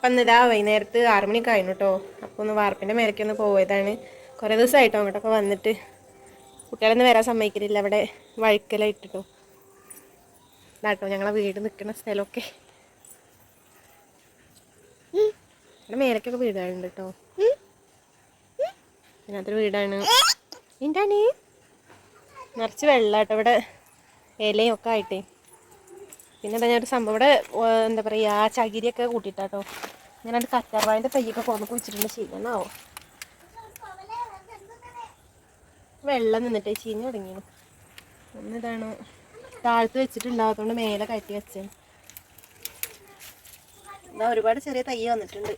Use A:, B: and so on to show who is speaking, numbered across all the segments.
A: അപ്പം ഇതാ വൈകുന്നേരത്ത് ആറ് മണി കഴിഞ്ഞു കേട്ടോ അപ്പോൾ ഒന്ന് വാർപ്പിന്റെ മേലേക്ക് ഒന്ന് പോയതാണ്. കുറേ ദിവസമായിട്ടോ അങ്ങോട്ടൊക്കെ വന്നിട്ട്. കുട്ടികളൊന്നും വരാൻ സമ്മതിക്കുന്നില്ല അവിടെ വഴുക്കലായിട്ടോ ഇതാട്ടോ ഞങ്ങളെ വീട് നിൽക്കുന്ന സ്ഥലമൊക്കെ. ഇവിടെ മേലേക്കൊക്കെ വീടുകളുണ്ട് കേട്ടോ അതിനകത്തൊരു വീടാണ്. എന്താണ് നിറച്ച് വെള്ളം കേട്ടോ ഇവിടെ ഇലയും ഒക്കെ ആയിട്ടേ. പിന്നെ എന്താ ഞാൻ ഒരു സംഭവം ഇവിടെ എന്താ പറയുക ആ ചകിരിയൊക്കെ കൂട്ടിയിട്ടാട്ടോ ഞാൻ അത് കറ്റാർവാഴന്റെ തയ്യൊക്കെ കൊണ്ടു കുഴിച്ചിട്ടുണ്ട് ശരിയാണാവോ വെള്ളം നിന്നിട്ടേ ചീഞ്ഞ് ഒന്ന് ഒന്നിതാണ്. താഴ്ത്ത് വെച്ചിട്ടുണ്ടാകത്തോണ്ട് മേലെ കയറ്റി വെച്ചേ. എന്താ ഒരുപാട് ചെറിയ തയ്യ വന്നിട്ടുണ്ട്.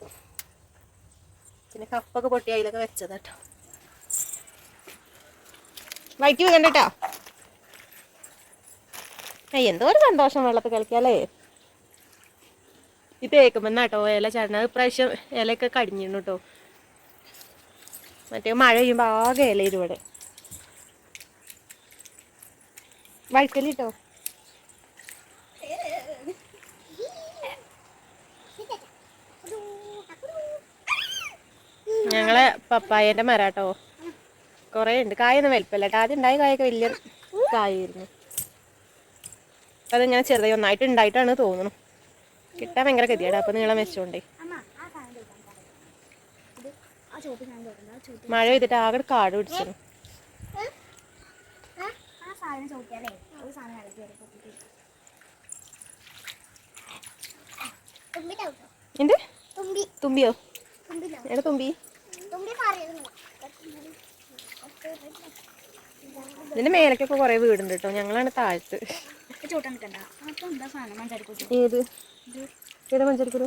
A: പിന്നെ കപ്പൊക്കെ പൊട്ടി അതിലൊക്കെ വെച്ചതാട്ടോ. വൈറ്റ് വീകണ്ടട്ടോ ഏയ് എന്തോ ഒരു സന്തോഷം വെള്ളത്തിൽ കളിക്കാല്ലേ? ഇത് തേക്കുമെന്നാട്ടോ ഇല ചടണ ഇപ്രാവശ്യം ഇലയൊക്കെ കടിഞ്ഞിരുന്നു കേട്ടോ മറ്റേ മഴ പെയ്യുമ്പോൾ ആകെ ഇല ഇരുവിടെ വഴുക്കലിട്ടോ ഞങ്ങളെ പപ്പായന്റെ മരാട്ടോ കുറേ ഉണ്ട്. കായൊന്നും വലിപ്പല്ല കേട്ടോ ആദ്യം ഉണ്ടായ കായൊക്കെ വലിയ കായായിരുന്നു. അപ്പം ഞാൻ ചെറുതായി ഒന്നായിട്ട് ഉണ്ടായിട്ടാണ് തോന്നുന്നു. കിട്ടാൻ ഭയങ്കര ഗതിയാണ് അപ്പം നീളം വെച്ചോണ്ടേ.
B: ആ ചോപ്പ്
A: മഴ പെയ്തിട്ട് ആകെ കാട് പിടിച്ചു എന്ത്? തുമ്പിയോ? എവിടെ തുമ്പി? ഇതിന്റെ മേലക്കൊക്കെ കൊറേ വീടുണ്ട് കേട്ടോ ഞങ്ങളാണ് താഴത്ത്.
B: ചോട്ടാൻ നിൽക്കണ്ട അപ്പം സാധനം?
A: ഏത്? ഇവിടെ മഞ്ചാടിക്കുരു?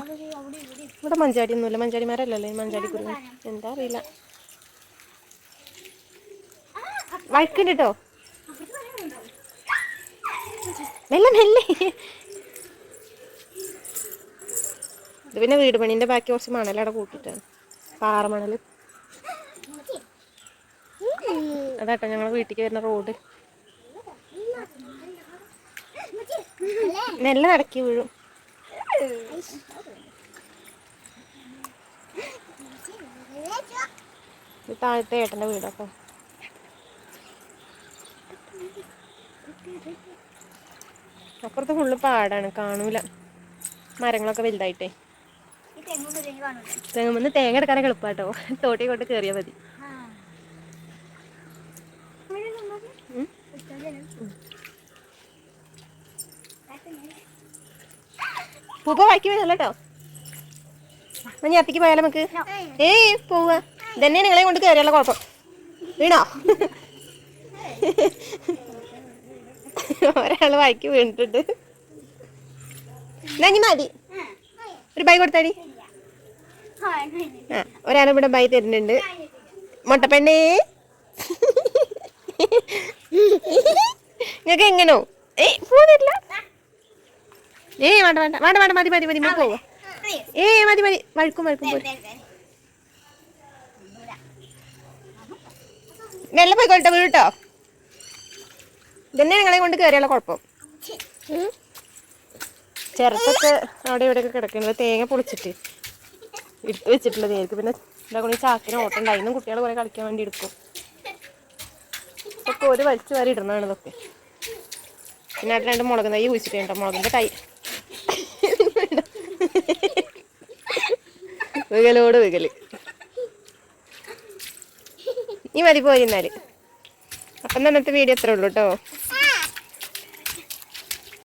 B: ഇവിടെ
A: മഞ്ചാടി ഒന്നുമില്ല മഞ്ചാടിമാരല്ലല്ലോ മഞ്ചാടിക്കുരു. എന്താ അറിയില്ല. വഴക്കുണ്ട് കേട്ടോ മെല്ലെ മെല്ലെ. ഇത് പിന്നെ വീട് പണീന്റെ ബാക്കി കുറച്ച് മണലവിടെ കൂട്ടിയിട്ടാണ്. പാറമണൽ അതാട്ടോ ഞങ്ങളെ വീട്ടിലേക്ക് വരുന്ന റോഡ്. നെല്ല് നടക്കി വീഴും. താഴത്തെ ഏട്ടന്റെ വീടൊക്കെ അപ്പുറത്ത് ഫുള്ള് പാടാണ് കാണൂല. മരങ്ങളൊക്കെ വലുതായിട്ടേ. തെങ്ങുമെന്ന് തേങ്ങ എടുക്കാനൊക്കെ എളുപ്പാട്ടോ. തോട്ടി കൊണ്ട് കയറിയാൽ മതി. ഉം. പൂപ്പ വായിക്ക് കേട്ടോ. എന്നാ ഞാൻ അത്തിക്ക് പോയാലോ നമുക്ക്? ഏയ് പോവുക ഇതന്നെ നിങ്ങളെ കൊണ്ട് കയറിയുള്ള കുഴപ്പം. വീണോ? ഒരാൾ വായിക്ക് വീണിട്ടുണ്ട്. ഇനി മതി. ഒരു ബൈ കൊടുത്താടി. ആ ഒരാൾ ഇവിടെ ബൈ തരുന്നുണ്ട്. മുട്ടപ്പെണ്ണേ. നിങ്ങൾക്ക് എങ്ങനോ? ഏയ് പോന്നില്ല ഏയ് വേണ്ട വേണ്ട വേണ്ട വേണ്ട മതി മതി മതി മതി പോവോ. ഏയ് മതി മതി വഴുക്കും വഴുക്കും പോയി മെല്ലെ പോയിക്കോട്ടെ വീട്ടോ? ഇതന്നെ നിങ്ങളെ കൊണ്ട് കയറിയുള്ള കുഴപ്പം. ചെറുപ്പൊക്കെ അവിടെ ഇവിടെയൊക്കെ കിടക്കുന്നത് തേങ്ങ പൊളിച്ചിട്ട് എടുത്ത് വെച്ചിട്ടുള്ളത് നേർക്ക് പിന്നെ എന്താ കൊണ്ട് ചാക്കിന് ഓട്ടം ഉണ്ടായിരുന്നു കുട്ടികൾ കുറെ കളിക്കാൻ വേണ്ടി എടുക്കും. ഇതൊക്കെ ഒരു വലിച്ചു വരെ ഇടുന്നതാണ് ഇതൊക്കെ പിന്നെ രണ്ട് മുളക് തൈ കുഴിച്ചിട്ടുണ്ട് മുളകിന്റെ തൈ വികലോട് വികൽ. ഈ മതി പോയി എന്നാൽ. അപ്പം ഇന്നത്തെ വീഡിയോ എത്ര ഉള്ളൂ കേട്ടോ